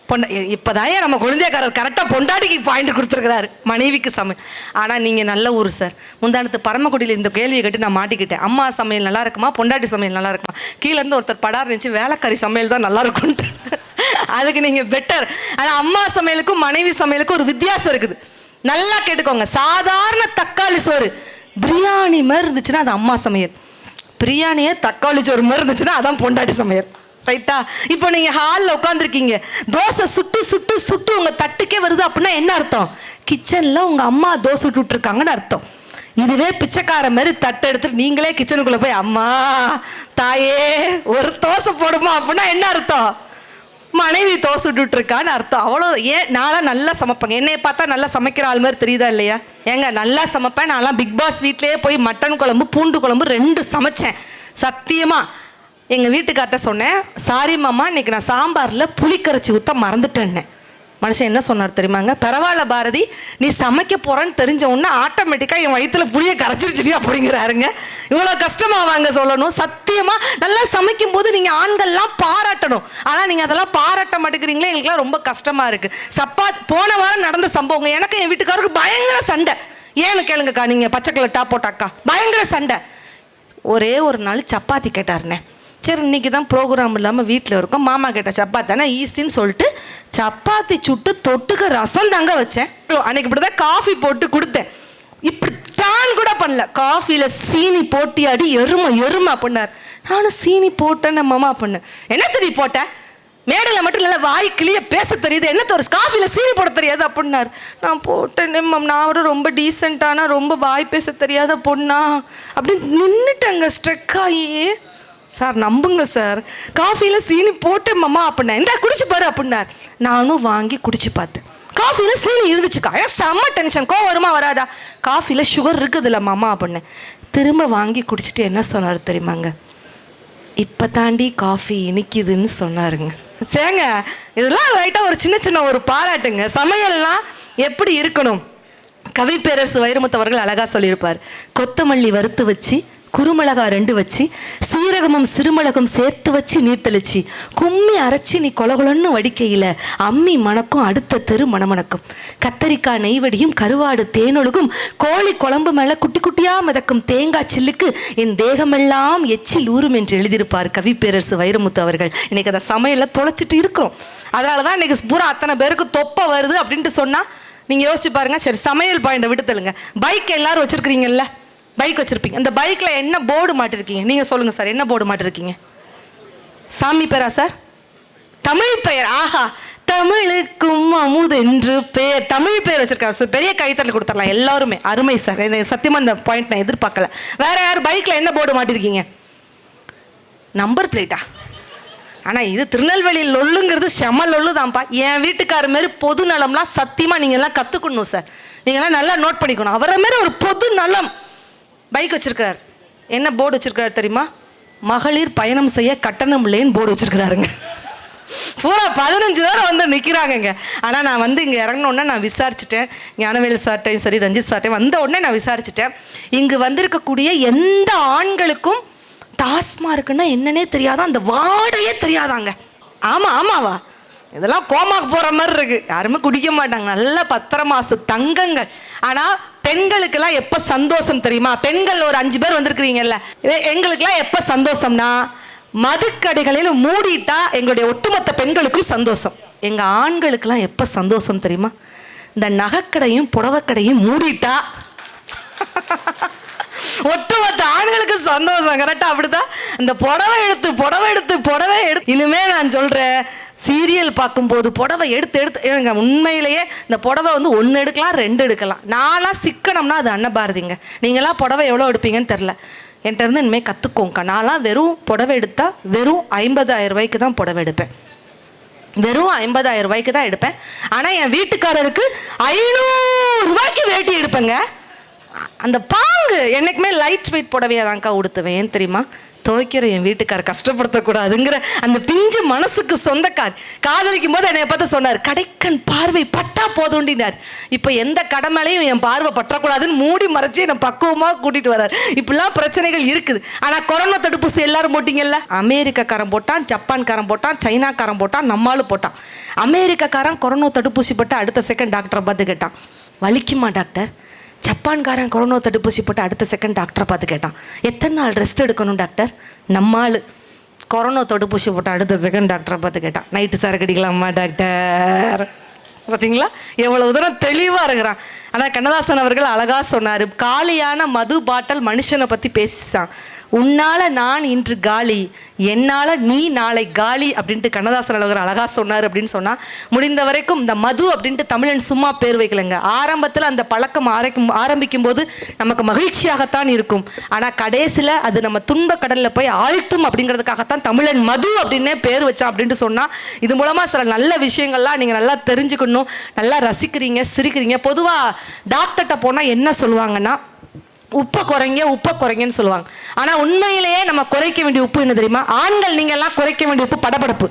பொண்டா இப்போதான் நம்ம குழந்தைக்காரர் கரெக்டாக பொண்டாட்டிக்கு பாயிண்ட் கொடுத்துருக்கிறாரு. மனைவிக்கு சமையல் ஆனால் நீங்கள் நல்ல ஊர் சார் முந்தானத்து பரமக்குடியில் இந்த கேள்வியை கேட்டு நான் மாட்டிக்கிட்டேன். அம்மா சமையல் நல்லா இருக்குமா? பொண்டாட்டி சமையல் நல்லா இருக்குமா? கீழேருந்து ஒருத்தர் படார் இருந்துச்சு வேலைக்காரி சமையல் தான் நல்லா இருக்கும்ன்ட்டு. அதுக்கு நீங்கள் பெட்டர் ஆனால் அம்மா சமையலுக்கும் மனைவி சமையலுக்கும் ஒரு வித்தியாசம் இருக்குது. நல்லா கேட்டுக்கோங்க. சாதாரண தக்காளி சோறு. பிரியாணி மாதிரி இருந்துச்சுன்னா அது அம்மா சமையல். பிரியாணியே தக்காளி சோறு மாதிரி இருந்துச்சுன்னா அதான் பொண்டாட்டி சமையல். ரைட்டா இப்போ நீங்க ஹாலில் உட்காந்துருக்கீங்க தோசை சுட்டு சுட்டு சுட்டு உங்க தட்டுக்கே வருது அப்படின்னா என்ன அர்த்தம்? கிச்சனில் உங்கள் அம்மா தோசை விட்டுருக்காங்கன்னு அர்த்தம். இதுவே பிச்சைக்கார மாதிரி தட்டை எடுத்துட்டு நீங்களே கிச்சனுக்குள்ளே போய் அம்மா தாயே ஒரு தோசை போடுமா? அப்படின்னா என்ன அர்த்தம்? மனைவி தோசை விட்டுட்டு இருக்கான்னு அர்த்தம். அவ்வளோ ஏன் நான்லாம் நல்லா சமைப்பேங்க. என்னைய பார்த்தா நல்லா சமைக்கிற ஆள் மாதிரி தெரியுதா இல்லையா? ஏங்க நல்லா சமைப்பேன். நான்லாம் பிக் பாஸ் வீட்லேயே போய் மட்டன் குழம்பு பூண்டு குழம்பு ரெண்டு சமைச்சேன். சத்தியமாக எங்கள் வீட்டுக்கார்ட்ட சொன்னேன் சாரி மாமா இன்னைக்கு நான் சாம்பாரில் புளி கரைச்சி ஊற்ற மறந்துட்டேன்னே மனுஷன் என்ன சொன்னார் தெரியுமாங்க? பரவாயில்ல பாரதி நீ சமைக்க போகிறேன்னு தெரிஞ்ச உடனே ஆட்டோமேட்டிக்காக என் வயிற்றுல புளியை கரைச்சிருச்சுடி அப்படிங்கிறாருங்க. இவ்வளோ கஷ்டமாவாங்க சொல்லணும். சத்தியமாக நல்லா சமைக்கும் போது நீங்கள் ஆண்கள்லாம் பாராட்டணும். ஆனால் நீங்கள் அதெல்லாம் பாராட்ட மாட்டேங்கிறீங்களே எங்களுக்குலாம் ரொம்ப கஷ்டமாக இருக்குது சப்பா போன வாரம் நடந்த சம்பவங்க எனக்கு என் வீட்டுக்காரருக்கு பயங்கர சண்டை. ஏன்னு கேளுங்கக்கா நீங்கள் பச்சை கலர் டாப் போட்டாக்கா பயங்கர சண்டை. ஒரே ஒரு நாள் சப்பாத்தி கேட்டாருண்ணே. சரி இன்னைக்கு தான் ப்ரோக்ராம் இல்லாமல் வீட்டில் இருக்கோம். மாமா கேட்ட சப்பாத்தி தானே? ஈஸின்னு சொல்லிட்டு சப்பாத்தி சுட்டு தொட்டுக்க ரசம் தாங்க வச்சேன். அன்னைக்கு இப்படி தான் காஃபி போட்டு கொடுத்தேன். இப்படி தான் கூட பண்ணல. காஃபியில் சீனி போட்டி அடி எருமை எருமை பண்ணார். நானும் சீனி போட்டேன்னு மாமா பண்ணேன் என்ன தெரியும் போட்டேன் மேடையில் மட்டும் இல்லை வாய் கிளிய பேச தெரியுது. என்ன ஒரு காஃபியில் சீனி போட தெரியாது அப்படின்னாரு நான் போட்டேன் மேம். நான் ஒரு ரொம்ப டீசெண்டான ரொம்ப வாய் பேச தெரியாத பொண்ணா? அப்படின்னு நின்றுட்டேங்க ஸ்ட்ரெக் ஆகி சார் நம்புங்க சார். காஃபியில் சீனி போட்டேன் மாமா அப்படின்னா இந்த குடிச்சு பாரு அப்படின்னார். நானும் வாங்கி குடிச்சு பார்த்தேன். காஃபியில் சீனி இருந்துச்சுக்கா. எனக்கு செம்ம டென்ஷன் கோவம் வருமா வராதா? காஃபியில் சுகர் இருக்குதுல்ல மாமா அப்படின்னேன் திரும்ப வாங்கி குடிச்சிட்டு என்ன சொன்னார் தெரியுமாங்க? இப்போ தாண்டி காஃபி இனிக்குதுன்னு சொன்னாருங்க. சேங்க இதெல்லாம் லைட்டாக ஒரு சின்ன சின்ன ஒரு பாராட்டுங்க. சமையல்லாம் எப்படி இருக்கணும்? கவி பேரரசு வைரமுத்து அவர்கள் அழகாக சொல்லியிருப்பார். கொத்தமல்லி வறுத்து வச்சு குறுமிளகா ரெண்டு வச்சு சீரகமும் சிறுமிளகும் சேர்த்து வச்சு நீர் தெளிச்சு கும்மி அரைச்சி நீ கொலகுலன்னு வடிக்கையில் அம்மி மணக்கும் அடுத்த தெரு மணமணக்கும். கத்தரிக்காய் நெய்வடியும் கருவாடு தேனொழுகும் கோழி குழம்பு மேலே குட்டி குட்டியாக மிதக்கும் தேங்காய் சில்லுக்கு என் தேகமெல்லாம் எச்சில் ஊறும் என்று எழுதியிருப்பார் கவி பேரரசு வைரமுத்து அவர்கள். இன்னைக்கு அதை சமையலை தொலைச்சிட்டு இருக்கிறோம் அதனால தான் இன்னைக்கு பூரா அத்தனை பேருக்கு தொப்பை வருது அப்படின்ட்டு சொன்னால் நீங்கள் யோசிச்சு பாருங்க. சரி சமையல் பாயிண்டை விட்டு தள்ளுங்க. பைக் எல்லாரும் வச்சுருக்கிறீங்கல்ல? பைக் வச்சுருப்பீங்க. அந்த பைக்கில் என்ன போர்டு மாட்டிருக்கீங்க? நீங்கள் சொல்லுங்கள் சார் என்ன போர்டு மாட்டிருக்கீங்க? சாமி பேரா சார் தமிழ் பெயர் ஆஹா. தமிழுக்கும் அமுது என்று பேர் தமிழ் பேர் வச்சிருக்காரு சார் பெரிய கைத்தல் கொடுத்துடலாம் எல்லாருமே. அருமை சார் எனக்கு சத்தியமா இந்த பாயிண்ட் நான் எதிர்பார்க்கல. வேற யார் பைக்கில் என்ன போர்டு மாட்டிருக்கீங்க? நம்பர் பிளேட்டா ஆனால் இது திருநெல்வேலி லொல்லுங்கிறது செம லொல்லு தான்ப்பா என் வீட்டுக்கார மாரி பொது நலம்லாம் சத்தியமாக நீங்கள்லாம் கற்றுக்கணும் சார் நீங்கள்லாம் நல்லா நோட் பண்ணிக்கணும். அவரை மாரி ஒரு பொது நலம். பைக் வச்சுருக்கிறார். என்ன போர்டு வச்சுருக்கிறார் தெரியுமா? மகளிர் பயணம் செய்ய கட்டணம் இல்லைன்னு போர்டு வச்சுருக்கிறாருங்க. பூரா பதினஞ்சு பேர் வந்து நிற்கிறாங்கங்க ஆனால் நான் வந்து இங்கே இறங்கினோடனே நான் விசாரிச்சுட்டேன். ஞானவேல் சார்ட்டையும் சரி ரஞ்சித் சார்ட்டையும் வந்த உடனே நான் விசாரிச்சுட்டேன். இங்கு வந்திருக்கக்கூடிய எந்த ஆண்களுக்கும் டாஸ்மார்க்குன்னா என்னன்னே தெரியாதா? அந்த வாடையே தெரியாதாங்க. ஆமாம் ஆமாவா? இதெல்லாம் கோமாக்கு போகிற மாதிரி இருக்குது யாருமே குடிக்க மாட்டாங்க. நல்ல பத்திர மாசு தங்கங்கள். ஆனால் பெண்களுக்கெல்லாம் எப்போ சந்தோஷம் தெரியுமா? பெண்கள் ஒரு அஞ்சு பேர் வந்திருக்கிறீங்கல்ல. எ- எங்களுக்கெல்லாம் எப்போ சந்தோஷம்னா மதுக்கடைகளில் மூடிட்டா எங்களுடைய ஒட்டுமொத்த பெண்களுக்கும் சந்தோஷம். எங்கள் ஆண்களுக்கெல்லாம் எப்போ சந்தோஷம் தெரியுமா? இந்த நகைக்கடையும் புடவைக்கடையும் மூடிட்டா. ஒட்டுமொத்த ஆண்களுக்கு சந்தோஷம். கரெக்டாக அப்படிதான் இந்த புடவை எடுத்து புடவை எடுத்து புடவை எடுத்து. இனிமே நான் சொல்கிறேன் சீரியல் பார்க்கும்போது புடவை எடுத்து எடுத்து ஏங்க உண்மையிலேயே இந்த புடவை வந்து ஒன்று எடுக்கலாம் ரெண்டு எடுக்கலாம். நான்லாம் சிக்கனம்னா அது அன்னபாரதிங்க. நீங்களாம் புடவை எவ்வளோ எடுப்பீங்கன்னு தெரில என்கிட்ட இருந்து இனிமேல் கற்றுக்கோங்க நான்லாம் வெறும் புடவை எடுத்தால் வெறும் ஐம்பதாயிரம் ரூபாய்க்கு தான் புடவை எடுப்பேன். வெறும் ஐம்பதாயிரம் ரூபாய்க்கு தான் எடுப்பேன். ஆனால் என் வீட்டுக்காரருக்கு ஐநூறு ரூபாய்க்கு வேட்டி எடுப்பேங்க. அந்த பாங்கு என்னைக்குமே லைட் வெயிட் புடவையாக தான்க்கா உடுத்துவேன். ஏன் தெரியுமா? துவைக்கிற என் வீட்டுக்கார் கஷ்டப்படுத்தக்கூடாதுங்கிற அந்த பிஞ்சு மனசுக்கு சொந்தக்கார் காதலிக்கும் போது என்னை பார்த்து சொன்னார் கடைக்கன் பார்வை பட்டா போதுண்டினார் இப்போ எந்த கடை என் பார்வை பற்றக்கூடாதுன்னு மூடி மறைச்சி என்னை பக்குவமாக கூட்டிட்டு வரார். இப்படிலாம் பிரச்சனைகள் இருக்குது. ஆனால் கொரோனா தடுப்பூசி எல்லாரும் போட்டிங்கல்ல? அமெரிக்காக்காரன் போட்டான் ஜப்பான்காரன் போட்டான் சைனாக்காரன் போட்டான் நம்மளும் போட்டான். அமெரிக்காக்காரன் கொரோனா தடுப்பூசி போட்டு அடுத்த செகண்ட் டாக்டரை பார்த்து கேட்டான் வலிக்குமா டாக்டர் ஜப்பான்காரன் கொரோனா தடுப்பூசி போட்டு அடுத்த செகண்ட் டாக்டரை பார்த்து கேட்டான். எத்தனை நாள் ரெஸ்ட் எடுக்கணும் டாக்டர் நம்மாள். கொரோனா தடுப்பூசி போட்டு அடுத்த செகண்ட் டாக்டரை பார்த்து கேட்டான். நைட்டு சார் கடிக்கலாமா டாக்டர் பார்த்தீங்களா எவ்வளவு தூரம் தெளிவாக இருக்கிறான். ஆனால் கண்ணதாசன் அவர்கள் அழகாக சொன்னார் காலியான மது பாட்டல் மனுஷனை பற்றி பேசிச்சான். உன்னால நான் இன்று காலி என்னால நீ நாளை காலி அப்படின்ட்டு கண்ணதாசன் அழகர் அழகா சொன்னார் அப்படின்னு சொன்னா முடிந்த வரைக்கும் இந்த மது அப்படின்ட்டு தமிழன் சும்மா பேர் வைக்கலைங்க. ஆரம்பத்தில் அந்த பழக்கம் ஆரம்பிக்கும் ஆரம்பிக்கும் போது நமக்கு மகிழ்ச்சியாகத்தான் இருக்கும். ஆனால் கடைசியில் அது நம்ம துன்ப கடலில் போய் ஆழ்த்தும் அப்படிங்கிறதுக்காகத்தான் தமிழன் மது அப்படின்னே பேர் வச்சான் அப்படின்ட்டு சொன்னா இது மூலமா சில நல்ல விஷயங்கள்லாம் நீங்க நல்லா தெரிஞ்சுக்கணும் நல்லா ரசிக்கிறீங்க சிரிக்கிறீங்க. பொதுவாக டாக்டர்கிட்ட போனால் என்ன சொல்லுவாங்கன்னா உப்பை குறைங்க உப்பை குறைங்கன்னு சொல்லுவாங்க. ஆனால் உண்மையிலேயே நம்ம குறைக்க வேண்டிய உப்பு என்ன தெரியுமா? ஆண்கள் நீங்கள்லாம் குறைக்க வேண்டிய உப்பு படபடப்பு.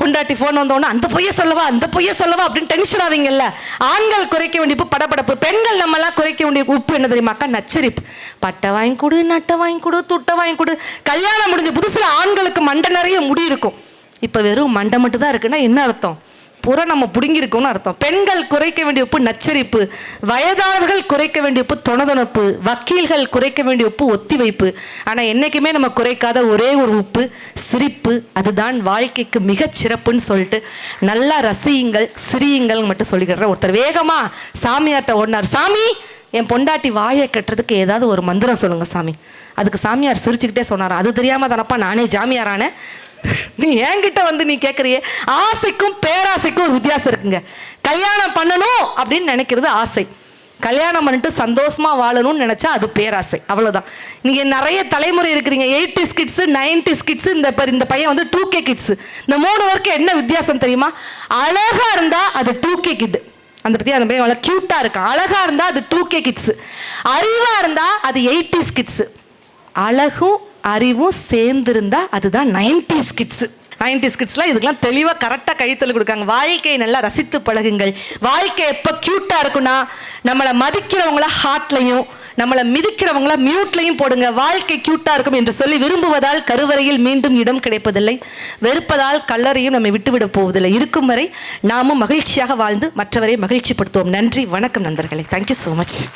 பொண்டாட்டி ஃபோன் வந்தோடனே அந்த பொய்ய சொல்லவா? அந்த பொய்ய சொல்லவா? அப்படின்னு டென்ஷன் ஆவீங்கல்ல. ஆண்கள் குறைக்க வேண்டிய உப்பு படபடப்பு. பெண்கள் நம்ம குறைக்க வேண்டிய உப்பு என்ன தெரியுமாக்கா நச்சரிப்பு. பட்டை வாங்கி கொடு நட்டை வாங்கி கொடு துட்டை வாங்கி கொடு. கல்யாணம் முடிஞ்ச புதுசில் ஆண்களுக்கு மண்டை நிறைய முடி இருக்கும். இப்போ வெறும் மண்டை மட்டும் தான் இருக்குன்னா என்ன அர்த்தம்? பூரா நம்ம புடுங்கியிருக்கோம்னு அர்த்தம். பெண்கள் குறைக்க வேண்டிய உப்பு நச்சரிப்பு வயதானவர்கள் குறைக்க வேண்டிய உப்பு தொணதொணப்பு வக்கீல்கள் குறைக்க வேண்டிய உப்பு ஒத்திவைப்பு. ஆனால் என்னைக்குமே நம்ம குறைக்காத ஒரே ஒரு உப்பு சிரிப்பு அதுதான் வாழ்க்கைக்கு மிகச் சிறப்புன்னு சொல்லிட்டு நல்லா ரசியுங்கள் சிரியுங்கள் மட்டும் சொல்லிக்கிற ஒருத்தர் வேகமாக சாமியார்ட்ட ஓடினார் சாமி என் பொண்டாட்டி வாயை கட்டுறதுக்கு ஏதாவது ஒரு மந்திரம் சொல்லுங்கள் சாமி. அதுக்கு சாமியார் சிரிச்சுக்கிட்டே சொன்னார் அது தெரியாமல் தானப்பா நானே ஜாமியாரானே நீ என்கிட்ட வந்து நீ கேட்குறியே ஆசைக்கும் பேராசைக்கும் ஒரு வித்தியாசம் இருக்குங்க. கல்யாணம் பண்ணணும் அப்படின்னு நினைக்கிறது ஆசை. கல்யாணம் பண்ணிட்டு சந்தோஷமா வாழணும்னு நினைச்சா அது பேராசை. அவ்வளோதான் நீங்கள் நிறைய தலைமுறை இருக்கிறீங்க. எயிட்டி கிட்ஸு நைன்டி கிட்ஸு இந்த இந்த பையன் வந்து டூ கே கிட்ஸ் இந்த மூணு வரைக்கும் என்ன வித்தியாசம் தெரியுமா? அழகா இருந்தா அது டூ கே கிட் அந்த பத்தி அந்த பையன் அவ்வளோ கியூட்டா இருக்கான். அழகா இருந்தா அது டூ கே கிட்ஸ் அறிவா இருந்தா அது எயிட்டிஸ் கிட்ஸு அழகும் அறிவும் சேர்ந்திருந்தா அதுதான் நைன்டி ஸ்கிட்ஸு நைன்டிஸ் கிட்ஸ்லாம் இதுக்கெல்லாம் தெளிவாக கரெக்டாக கைத்தல் கொடுக்காங்க. வாழ்க்கையை நல்லா ரசித்து பழகுங்கள். வாழ்க்கை எப்போ க்யூட்டாக இருக்குன்னா நம்மளை மதிக்கிறவங்கள ஹார்ட்லையும் நம்மளை மிதிக்கிறவங்கள மியூட்லையும் போடுங்க. வாழ்க்கை க்யூட்டாக இருக்கும் என்று சொல்லி விரும்புவதால் கருவறையில் மீண்டும் இடம் கிடைப்பதில்லை. வெறுப்பதால் கல்லறையும் நம்மை விட்டுவிட போவதில்லை. இருக்கும் வரை நாமும் மகிழ்ச்சியாக வாழ்ந்து மற்றவரை மகிழ்ச்சிப்படுத்துவோம். நன்றி வணக்கம் நண்பர்களே. Thank you so much